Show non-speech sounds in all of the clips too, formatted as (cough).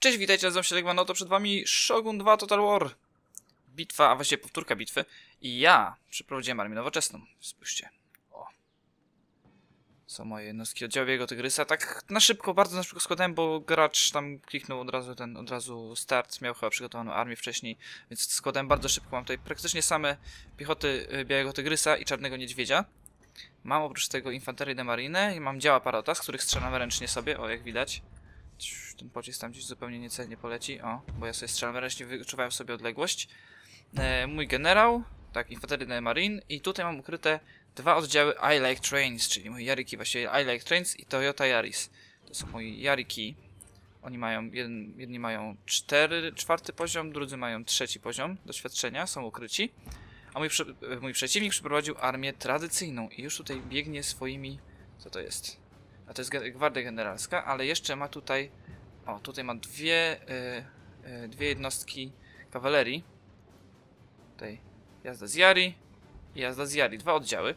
Cześć, witajcie, nazywam się Legman, to przed wami Shogun 2 Total War. Bitwa, a właściwie powtórka bitwy. I ja przeprowadziłem armię nowoczesną. Spójrzcie. O. Są moje jednostki oddziału jego tygrysa. Tak na szybko, bardzo na szybko składałem, bo gracz tam kliknął od razu ten, od razu start. Miał chyba przygotowaną armię wcześniej, więc składałem bardzo szybko. Mam tutaj praktycznie same piechoty y, białego tygrysa i czarnego niedźwiedzia. Mam oprócz tego infanterię de marine i mam działa parota, z których strzelam ręcznie sobie, o jak widać. Ten pocisk tam gdzieś zupełnie niecelnie poleci. O, bo ja sobie strzelam ręcznie, wyczuwałem sobie odległość. E, mój generał, tak, infanterii de marine i tutaj mam ukryte dwa oddziały I Like Trains, czyli mój Yariki, właściwie I Like Trains i Toyota Yaris. To są moi Yariki. Oni mają, jeden, jedni mają cztery, czwarty poziom, drudzy mają trzeci poziom doświadczenia, są ukryci. A mój, e, mój przeciwnik przeprowadził armię tradycyjną i już tutaj biegnie swoimi... Co to jest? A to jest gwardia generalska, ale jeszcze ma tutaj... O, tutaj ma dwie, y, y, dwie jednostki kawalerii. Tutaj jazda z Jari i jazda z Jari. Dwa oddziały.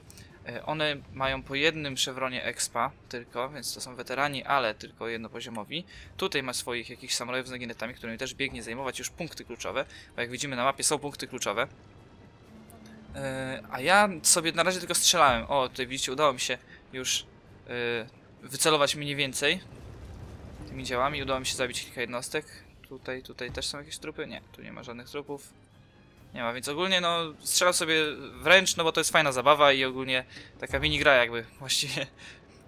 Y, one mają po jednym szewronie expa tylko, więc to są weterani, ale tylko jednopoziomowi. Tutaj ma swoich jakichś samurajów z naginetami, którymi też biegnie zajmować już punkty kluczowe, bo jak widzimy na mapie są punkty kluczowe. E, A ja sobie na razie tylko strzelałem. O, tutaj widzicie, udało mi się już e, wycelować mniej więcej tymi działami. Udało mi się zabić kilka jednostek. Tutaj, tutaj też są jakieś trupy? Nie, tu nie ma żadnych trupów. Nie ma, więc ogólnie no strzelam sobie wręcz, no bo to jest fajna zabawa i ogólnie taka mini gra jakby (laughs) właściwie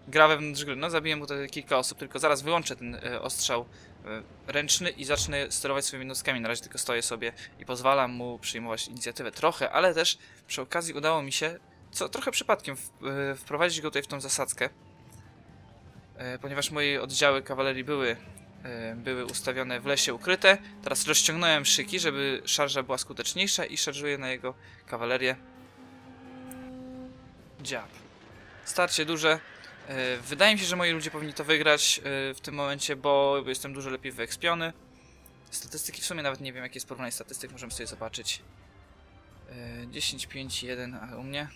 gra wewnątrz gry. No zabiłem mu tutaj kilka osób, tylko zaraz wyłączę ten e, ostrzał e, ręczny i zacznę sterować swoimi jednostkami. Na razie tylko stoję sobie i pozwalam mu przyjmować inicjatywę trochę, ale też przy okazji udało mi się, co trochę przypadkiem, w, e, wprowadzić go tutaj w tą zasadzkę. E, ponieważ moje oddziały kawalerii były, e, były ustawione w lesie ukryte, teraz rozciągnąłem szyki, żeby szarża była skuteczniejsza i szarżuję na jego kawalerię. Dziab. Starcie duże. E, Wydaje mi się, że moi ludzie powinni to wygrać w tym momencie, bo jestem dużo lepiej wyekspiony. Statystyki w sumie nawet nie wiem, jakie jest porównanie statystyk, możemy sobie zobaczyć. E, 10, 5, 1, a u mnie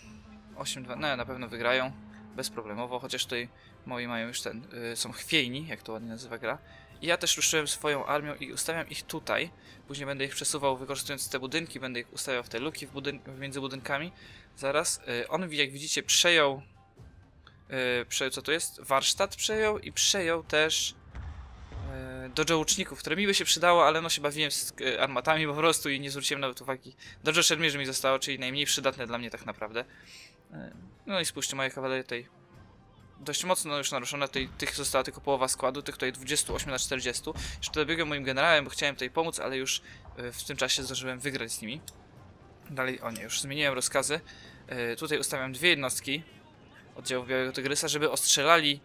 8, 2, no na pewno wygrają bezproblemowo, chociaż tutaj moi mają już ten, y, są chwiejni, jak to ładnie nazywa gra. I ja też ruszyłem swoją armią i ustawiam ich tutaj. Później będę ich przesuwał wykorzystując te budynki, będę ich ustawiał w te luki w budyn między budynkami. Zaraz. Y, on, jak widzicie, przejął, y, przejął, co to jest? Warsztat przejął i przejął też y, dojo łuczników, które mi by się przydało, ale no się bawiłem z y, armatami po prostu i nie zwróciłem nawet uwagi. Dojo szermierzy mi zostało, czyli najmniej przydatne dla mnie tak naprawdę. No i spójrzcie, moje kawalerie tutaj dość mocno już naruszone. Tutaj, tych została tylko połowa składu, tych tutaj 28 na 40. Jeszcze tutaj biegłem moim generałem, bo chciałem tutaj pomóc, ale już y, w tym czasie zdążyłem wygrać z nimi. Dalej, o nie, już zmieniłem rozkazy. Y, Tutaj ustawiam dwie jednostki oddziałów Białego Tygrysa, żeby ostrzelali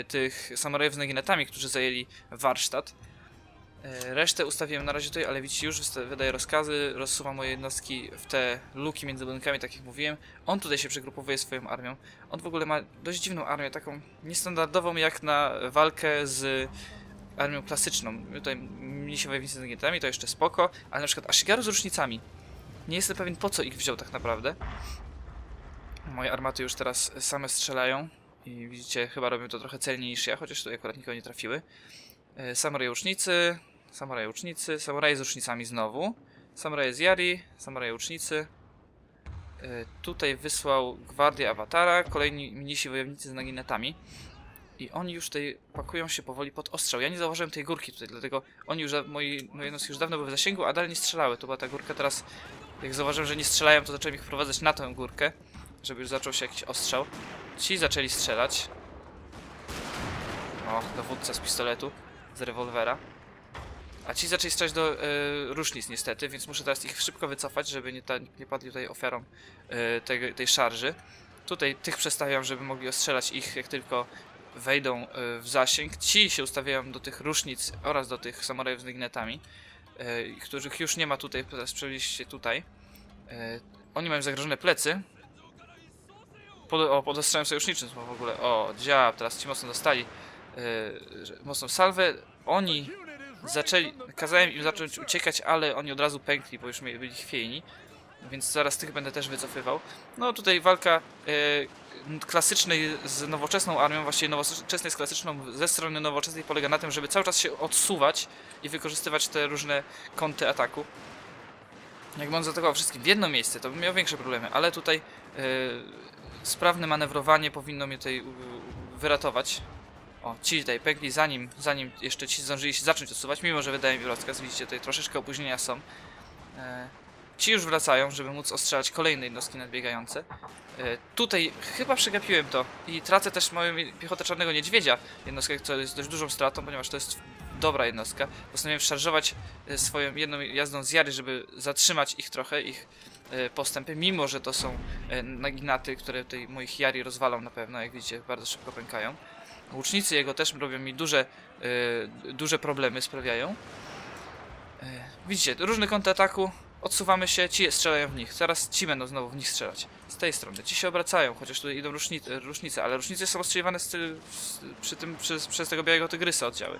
y, tych samurajów z naginetami, którzy zajęli warsztat. Y, Resztę ustawiłem na razie tutaj, ale widzicie, już wydaje rozkazy, rozsuwa moje jednostki w te luki między budynkami, tak jak mówiłem. On tutaj się przegrupowuje swoją armią. On w ogóle ma dość dziwną armię, taką niestandardową jak na walkę z armią klasyczną. Tutaj mnisi wojownicy z naginetami, to jeszcze spoko, ale na przykład Ashigaru z rusznicami. Nie jestem pewien po co ich wziął tak naprawdę. Moje armaty już teraz same strzelają i widzicie, chyba robią to trochę celniej niż ja, chociaż tutaj akurat nikogo nie trafiły. E, Samuraj łucznicy, samuraj z rusznicami znowu, samuraj z Yari, samuraj łucznicy. E, Tutaj wysłał gwardię awatara, kolejni mnisi wojownicy z naginetami. I oni już tutaj pakują się powoli pod ostrzał. Ja nie zauważyłem tej górki tutaj, dlatego oni już, moi, moje jednostki już dawno były w zasięgu, a dalej nie strzelały. To była ta górka teraz, jak zauważyłem, że nie strzelają, to zacząłem ich wprowadzać na tę górkę, żeby już zaczął się jakiś ostrzał. Ci zaczęli strzelać. O, dowódca z pistoletu, z rewolwera. A ci zaczęli strzelać do rusznic niestety, więc muszę teraz ich szybko wycofać, żeby nie, ta, nie padli tutaj ofiarą e, tej, tej szarży. Tutaj tych przestawiam, żeby mogli ostrzelać ich, jak tylko wejdą e, w zasięg. Ci się ustawiają do tych rusznic oraz do tych samurajów z dygnetami, e, których już nie ma tutaj, teraz przebyliście tutaj. Oni mają zagrożone plecy. Pod, o, pod ostrzałem sojuszniczym w ogóle. O, dziab, teraz ci mocno dostali mocną salwę. Oni zaczęli, kazałem im zacząć uciekać, ale oni od razu pękli, bo już byli chwiejni. Więc zaraz tych będę też wycofywał. No tutaj walka e, klasycznej z nowoczesną armią, właściwie nowoczesnej z klasyczną ze strony nowoczesnej polega na tym, żeby cały czas się odsuwać i wykorzystywać te różne kąty ataku. Jakby on zaatakował wszystkim w jedno miejsce, to bym miał większe problemy, ale tutaj e, sprawne manewrowanie powinno mnie tutaj wyratować. O, ci tutaj pękli zanim, zanim jeszcze ci zdążyli się zacząć odsuwać, mimo że wydaje mi rozkaz, widzicie tutaj troszeczkę opóźnienia są. E, ci już wracają, żeby móc ostrzelać kolejne jednostki nadbiegające. E, tutaj chyba przegapiłem to i tracę też moją piechotę czarnego niedźwiedzia, jednostkę, która jest dość dużą stratą, ponieważ to jest dobra jednostka. Postanowiłem szarżować e, swoją jedną jazdą z Jary, żeby zatrzymać ich trochę, ich e, postępy, mimo że to są e, naginaty, które tutaj moich Jari rozwalą na pewno, jak widzicie, bardzo szybko pękają. Łucznicy jego też robią mi duże, e, duże problemy, sprawiają. E, widzicie, różne kąty ataku, odsuwamy się, ci strzelają w nich, teraz ci będą znowu w nich strzelać. Z tej strony, ci się obracają, chociaż tutaj idą rusznice ale rusznice są ostrzeliwane z, z, przy tym, przez, przez tego białego tygrysa oddziały.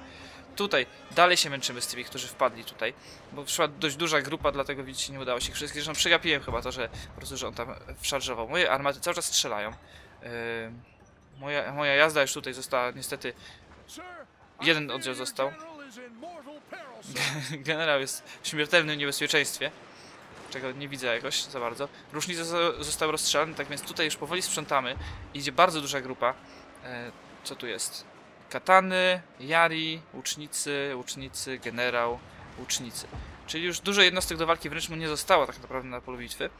Tutaj dalej się męczymy z tymi, którzy wpadli tutaj, bo przyszła dość duża grupa, dlatego widzicie, nie udało się ich wszystkich. Zresztą przegapiłem chyba to, że po prostu, że on tam wszarżował. Moje armaty cały czas strzelają. Yy, moja, moja jazda już tutaj została niestety. Jeden oddział został. (laughs) Generał jest w śmiertelnym niebezpieczeństwie, czego nie widzę jakoś za bardzo. Różnice zo- zostały rozstrzelane, tak więc tutaj już powoli sprzątamy. Idzie bardzo duża grupa. E, co tu jest? Katany, Jari, łucznicy, łucznicy, generał, łucznicy. Czyli już dużo jednostek do walki wręcz mu nie zostało tak naprawdę na polu bitwy.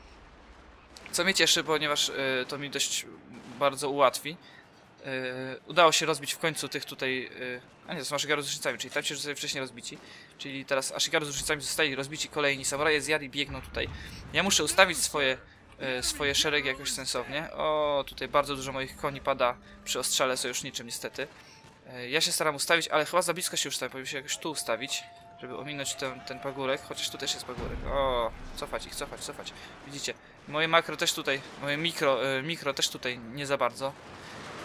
Co mnie cieszy, ponieważ e, to mi dość bardzo ułatwi. E, udało się rozbić w końcu tych tutaj. E, a nie, to są Ashigaru z różnicami, czyli tam się zostali wcześniej rozbici. Czyli teraz Ashigaru z różnicami zostali rozbici kolejni. Samuraje z biegną tutaj. Ja muszę ustawić swoje, e, swoje szeregi jakoś sensownie. O, tutaj bardzo dużo moich koni pada przy ostrzale sojuszniczym niestety. Ja się staram ustawić, ale chyba za blisko się ustawiam. Powinien się jakoś tu ustawić, żeby ominąć ten, ten pagórek. Chociaż tu też jest pagórek. O, cofać ich, cofać, cofać. Widzicie, moje makro też tutaj, moje mikro, mikro też tutaj nie za bardzo.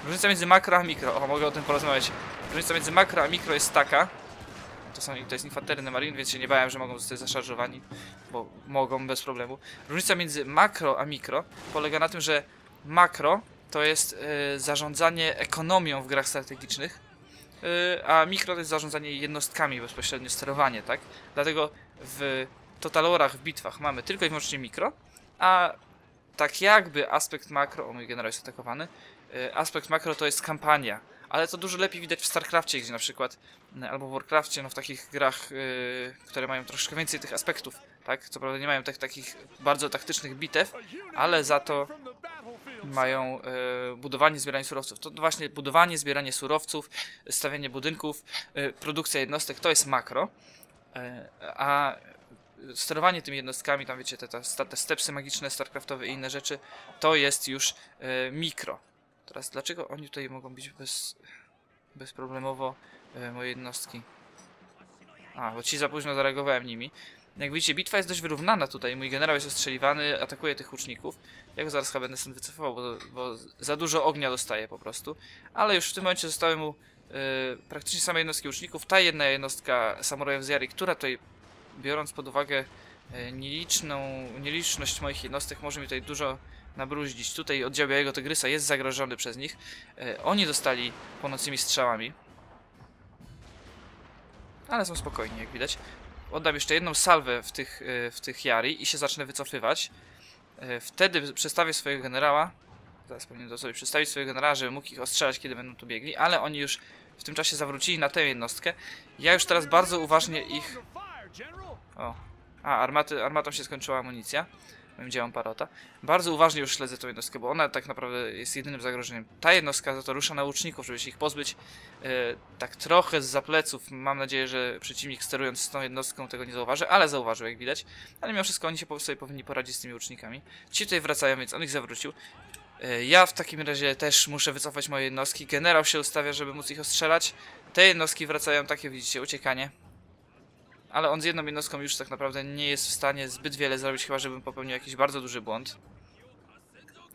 Różnica między makro a mikro, o mogę o tym porozmawiać. Różnica między makro a mikro jest taka, to, są, to jest infanteryjny marin, więc się nie bałem, że mogą zostać zaszarżowani, bo mogą bez problemu. Różnica między makro a mikro polega na tym, że makro to jest e, zarządzanie ekonomią w grach strategicznych, e, a mikro to jest zarządzanie jednostkami, bezpośrednio sterowanie, tak? Dlatego w totalorach, w bitwach mamy tylko i wyłącznie mikro, a tak jakby aspekt makro, o mój generał jest atakowany, aspekt makro to jest kampania, ale to dużo lepiej widać w StarCraftie, gdzie na przykład e, albo w Warcraftie, no w takich grach, e, które mają troszkę więcej tych aspektów, tak? Co prawda nie mają tych takich bardzo taktycznych bitew, ale za to mają e, budowanie, zbieranie surowców. To właśnie budowanie, zbieranie surowców, stawianie budynków, e, produkcja jednostek to jest makro, e, a sterowanie tymi jednostkami, tam wiecie, te, te, te stepsy magiczne, starcraftowe i inne rzeczy, to jest już e, mikro. Teraz dlaczego oni tutaj mogą być bez, bezproblemowo e, moje jednostki? A, bo ci za późno zareagowałem nimi. Jak widzicie, bitwa jest dość wyrównana tutaj. Mój generał jest ostrzeliwany, atakuje tych łuczników. Ja go zaraz chyba będę stąd wycofywał, bo, bo za dużo ognia dostaje po prostu. Ale już w tym momencie zostały mu e, praktycznie same jednostki łuczników. Ta jedna jednostka samurajów z Jari, która tutaj, biorąc pod uwagę e, nieliczną, nieliczność moich jednostek, może mi tutaj dużo nabruździć. Tutaj oddział Białego Tygrysa jest zagrożony przez nich. E, oni dostali płonącymi strzałami. Ale są spokojni, jak widać. Oddam jeszcze jedną salwę w tych, e, w tych Jari i się zacznę wycofywać. E, Wtedy przestawię swojego generała. Zaraz powinienem to sobie przestawić swojego generała, żeby mógł ich ostrzelać, kiedy będą tu biegli, ale oni już w tym czasie zawrócili na tę jednostkę. Ja już teraz bardzo uważnie ich. O. A, armaty, armatą się skończyła amunicja. Moim działem parota. Bardzo uważnie już śledzę tą jednostkę, bo ona tak naprawdę jest jedynym zagrożeniem. Ta jednostka za to rusza na łuczników, żeby się ich pozbyć. E, tak trochę z zapleców. Mam nadzieję, że przeciwnik sterując tą jednostką tego nie zauważy, ale zauważył jak widać. Ale mimo wszystko oni się po- sobie powinni poradzić z tymi łucznikami. Ci tutaj wracają, więc on ich zawrócił. E, Ja w takim razie też muszę wycofać moje jednostki. Generał się ustawia, żeby móc ich ostrzelać. Te jednostki wracają, takie widzicie, uciekanie. Ale on z jedną jednostką już tak naprawdę nie jest w stanie zbyt wiele zrobić, chyba żebym popełnił jakiś bardzo duży błąd.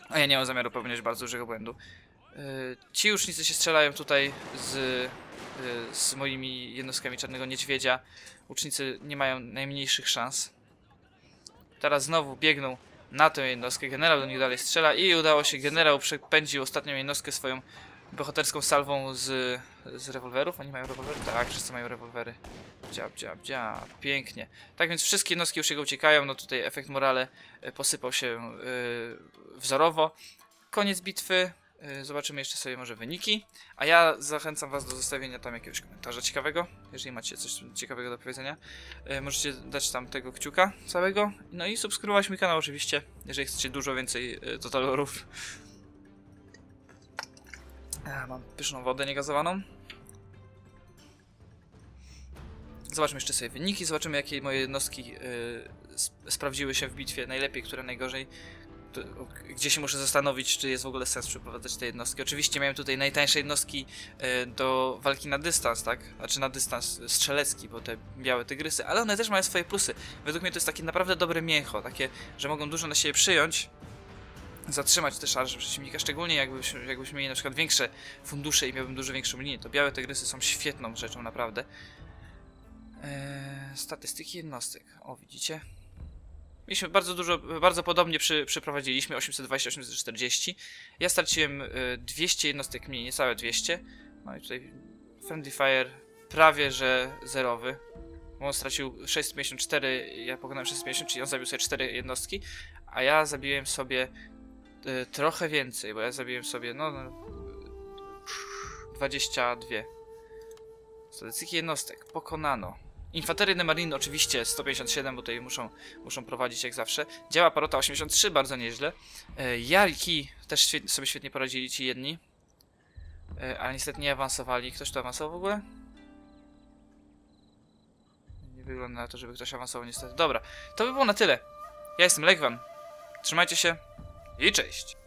A ja nie mam zamiaru popełniać bardzo dużego błędu. Yy, ci łucznicy się strzelają tutaj z, yy, z moimi jednostkami Czarnego Niedźwiedzia. Łucznicy nie mają najmniejszych szans. Teraz znowu biegną na tę jednostkę. Generał do nich dalej strzela i udało się. Generał przepędził ostatnią jednostkę swoją bohaterską salwą z, z rewolwerów. Oni mają rewolwery? Tak, wszyscy mają rewolwery. Dziab, dziab, dziab. Pięknie. Tak więc wszystkie jednostki już jego uciekają. No tutaj efekt morale e, posypał się e, wzorowo. Koniec bitwy. E, Zobaczymy jeszcze sobie może wyniki. A ja zachęcam was do zostawienia tam jakiegoś komentarza ciekawego. Jeżeli macie coś ciekawego do powiedzenia. Możecie dać tam tego kciuka całego. No i subskrybować mój kanał oczywiście. Jeżeli chcecie dużo więcej e, mam pyszną wodę niegazowaną. Zobaczmy jeszcze sobie wyniki, zobaczymy jakie moje jednostki y, sp sprawdziły się w bitwie najlepiej, które najgorzej. To, gdzie się muszę zastanowić, czy jest w ogóle sens przeprowadzać te jednostki. Oczywiście miałem tutaj najtańsze jednostki y, do walki na dystans, tak? Znaczy na dystans strzelecki, bo te białe tygrysy, ale one też mają swoje plusy. Według mnie to jest takie naprawdę dobre mięcho, takie, że mogą dużo na siebie przyjąć, zatrzymać te szarże przeciwnika, szczególnie jakbyśmy, jakbyśmy mieli na przykład większe fundusze i miałbym dużo większą linię, to białe tygrysy są świetną rzeczą, naprawdę. Eee, statystyki jednostek. O, widzicie? Mieliśmy bardzo dużo, bardzo podobnie przy, przeprowadziliśmy 820-840. Ja straciłem e, 200 jednostek mniej, niecałe 200. No i tutaj Friendly Fire prawie że zerowy. Bo on stracił 654, ja pokonałem 650, czyli on zabił sobie 4 jednostki, a ja zabiłem sobie e, trochę więcej, bo ja zabiłem sobie, no, no 22. Statystyki jednostek. Pokonano. Infanteryjny Marine oczywiście 157, bo tutaj muszą, muszą prowadzić jak zawsze. Działa Parota 83, bardzo nieźle. E, Jarki też sobie świetnie poradzili ci jedni. E, ale niestety nie awansowali. Ktoś tu awansował w ogóle? Nie wygląda na to, żeby ktoś awansował niestety. Dobra, to by było na tyle. Ja jestem Legwan. Trzymajcie się i cześć.